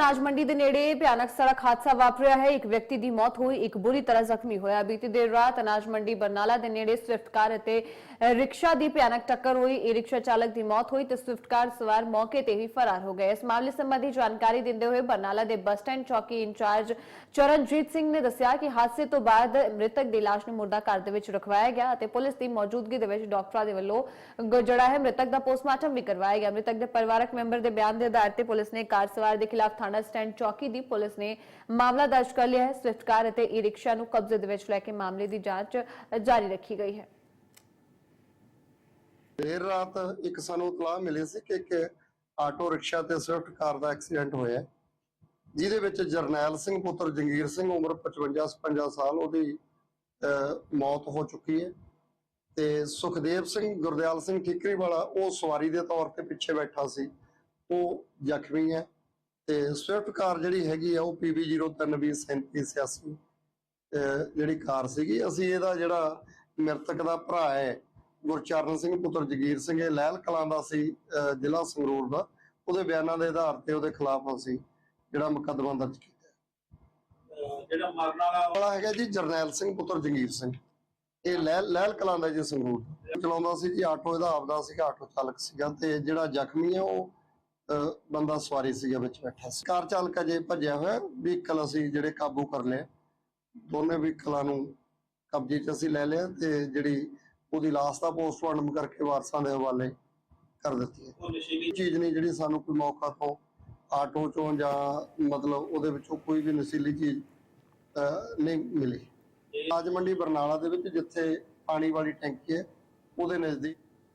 ਅਨਾਜ ਮੰਡੀ ਦੇ ਨੇੜੇ ਭਿਆਨਕ ਸੜਕ ਹਾਦਸਾ ਵਾਪਰਿਆ ਹੈ। ਇੱਕ ਵਿਅਕਤੀ ਦੀ ਮੌਤ ਹੋਈ, ਇੱਕ ਬੁਰੀ ਤਰ੍ਹਾਂ ਜ਼ਖਮੀ ਹੋਇਆ। ਬੀਤੀ ਦੇਰ ਰਾਤ ਅਨਾਜ ਮੰਡੀ ਬਰਨਾਲਾ ਦੇ ਨੇੜੇ ਸਵਿਫਟ ਕਾਰ ਅਤੇ ਰਿਕਸ਼ਾ ਦੀ ਭਿਆਨਕ ਟੱਕਰ ਹੋਈ। ਇਹ ਰਿਕਸ਼ਾ ਚਾਲਕ ਦੀ ਮੌਤ ਹੋਈ ਤੇ ਸਵਿਫਟ ਕਾਰ ਸਵਾਰ ਮੌਕੇ ਤੇ ਹੀ ਫਰਾਰ ਹੋ ਗਏ। ਇਸ ਮਾਮਲੇ ਸੰਬੰਧੀ ਜਾਣਕਾਰੀ ਦਿੰਦੇ ਹੋਏ ਬਰਨਾਲਾ ਦੇ ਬੱਸ ਸਟੈਂਡ ਚੌਕੀ ਇੰਚਾਰਜ ਚਰਨਜੀਤ ਸਿੰਘ ਨੇ ਦੱਸਿਆ ਕਿ ਹਾਦਸੇ ਤੋਂ ਬਾਅਦ ਮ੍ਰਿਤਕ ਦੀ ਲਾਸ਼ ਨੂੰ ਮੁਰਦਾ ਘਰ ਦੇ ਵਿੱਚ ਰਖਵਾਇਆ ਗਿਆ ਅਤੇ ਪੁਲਿਸ ਦੀ ਮੌਜੂਦਗੀ ਦੇ ਵਿੱਚ ਡਾਕਟਰਾਂ ਦੇ ਵੱਲੋਂ ਜਿਹੜਾ ਹੈ। ਮ੍ਰਿਤਕ ਦਾ ਪੋਸਟਮਾਰਟਮ ਵੀ ਕਰਵਾਇਆ ਗਿਆ। ਮ੍ਰਿਤਕ ਦੇ ਪਰਿਵਾਰਕ ਮੈਂਬਰ ਦੇ ਬਿਆਨ ਦੇ ਆਧਾਰ ਤੇ ਪੁਲਿਸ ਨੇ ਕਾਰ ਸਵਾਰ ਦੇ ਖਿਲਾਫ ਥਾਣਾ ਸਟੈਂਡ ਚੌਕੀ ਦੀ ਪੁਲਿਸ ਨੇ ਮਾਮਲਾ ਦਰਜ ਕਰ ਲਿਆ ਹੈ। ਸਵਿਫਟ ਕਾਰ ਅਤੇ ਈ ਰਿਕਸ਼ਾ ਨੂੰ ਕਬਜ਼ੇ ਦੇ ਵਿੱਚ ਲੈ ਕੇ ਮਾਮਲੇ ਦੀ ਜਾਂਚ ਜਾਰੀ ਰੱਖੀ ਗਈ ਹੈ। ਦੇਰ ਰਾਤ ਇੱਕ ਸਾਨੂੰ ਇਤਲਾਹ ਮਿਲੀ ਸੀ ਕਿ ਇੱਕ ਆਟੋ ਰਿਕਸ਼ਾ ਤੇ ਸਵਿਫਟ ਕਾਰ ਦਾ ਐਕਸੀਡੈਂਟ ਹੋਇਆ ਹੈ, ਜਿਹਦੇ ਵਿੱਚ ਜਰਨੈਲ ਸਿੰਘ ਪੁੱਤਰ ਜੰਗੀਰ ਸਿੰਘ ਉਮਰ 55 56 ਸਾਲ ਉਹਦੀ ਅਹ, ਮੌਤ ਹੋ ਚੁੱਕੀ ਹੈ ਤੇ ਸੁਖਦੇਵ ਸਿੰਘ ਗੁਰਦਿਆਲ ਸਿੰਘ ਠੀਕਰੀ ਵਾਲਾ ਉਹ ਸਵਾਰੀ ਦੇ ਤੌਰ ਤੇ ਪਿੱਛੇ ਬੈਠਾ ਸੀ ਉਹ ਜ਼ਖਮੀ ਹੈ। ਤੇ ਸਵਿਫਟ ਕਾਰ ਜਿਹੜੀ ਹੈਗੀ ਆ ਉਹ PB03203786 ਜਿਹੜੀ ਕਾਰ ਸੀਗੀ ਅਸੀਂ ਇਹਦਾ ਜਿਹੜਾ ਮ੍ਰਿਤਕ ਦਾ ਭਰਾ ਹੈ ਗੁਰਚਰਨ ਸਿੰਘ ਪੁੱਤਰ ਜਗੀਰ ਸਿੰਘ ਇਹ ਲਹਿਲ ਕਲਾਂ ਦਾ ਸੀ ਜ਼ਿਲ੍ਹਾ ਸੰਗਰੂਰ ਦਾ ਉਹਦੇ ਬਿਆਨਾਂ ਦੇ ਆਧਾਰ ਤੇ ਉਹਦੇ ਖਿਲਾਫ ਅਸੀਂ ਜਿਹੜਾ ਮੁਕੱਦਮਾ ਦਰਜ ਕੀਤਾ ਜਿਹੜਾ ਮਰਨ ਵਾਲਾ ਹੈਗਾ ਜੀ ਜਰਨੈਲ ਸਿੰਘ ਪੁੱਤਰ ਜੰਗੀਰ ਸਿੰਘ ਇਹ ਲਹਿਲ ਲਹਿਲ ਕਲਾਂ ਦਾ ਜੀ ਸੰਗਰੂਰ। ਚਲਾਉਂਦਾ ਸੀ ਜੀ ਆਟੋ ਇਹਦਾ ਆਪਦਾ ਸੀਗਾ ਆਟੋ ਚਾਲਕ ਸੀਗਾ ਤੇ ਜਿਹੜਾ ਜ਼ਖਮੀ ਹੈ ਉਹ ਬੰਦਾ ਸਵਾਰੀ ਸੀਗਾ ਵਿੱਚ ਬੈਠਾ ਸੀ। ਕਾਰ ਚਾਲਕ ਅਜੇ ਭੱਜਿਆ ਹੋਇਆ ਵਹੀਕਲ ਅਸੀਂ ਜਿਹੜੇ ਕਾਬੂ ਕਰ ਲਏ। ਦੋਨੇ ਵਹੀਕਲਾਂ ਨੂੰ ਕਬਜ਼ੇ 'ਚ ਅਸੀਂ ਲੈ ਲਿਆ ਤੇ ਜਿਹੜੀ ਉਹਦੀ ਲਾਸ਼ ਦਾ ਪੋਸਟਮਾਰਟਮ ਕਰਕੇ ਵਾਰਸਾਂ ਦੇ ਹਵਾਲੇ ਕਰ ਦਿੱਤੀ ਹੈ। ਚੀਜ਼ ਨਹੀਂ ਜਿਹੜੀ ਸਾਨੂੰ ਕੋਈ ਮੌਕਾ ਤੋਂ ਆਟੋ ਚੋਂ ਜਾਂ ਮਤਲਬ ਉਹਦੇ ਵਿੱਚੋਂ ਕੋਈ ਵੀ ਨਸ਼ੀਲੀ ਚੀਜ਼ ਨਹੀਂ ਮਿਲੀ। ਰਾਜ ਮੰਡੀ ਬਰਨਾਲਾ ਦੇ ਵਿੱਚ ਜਿੱਥੇ ਪਾਣੀ ਵਾਲੀ ਟੈਂਕੀ ਹੈ ਉਹਦੇ ਨਜ਼ਦੀਕ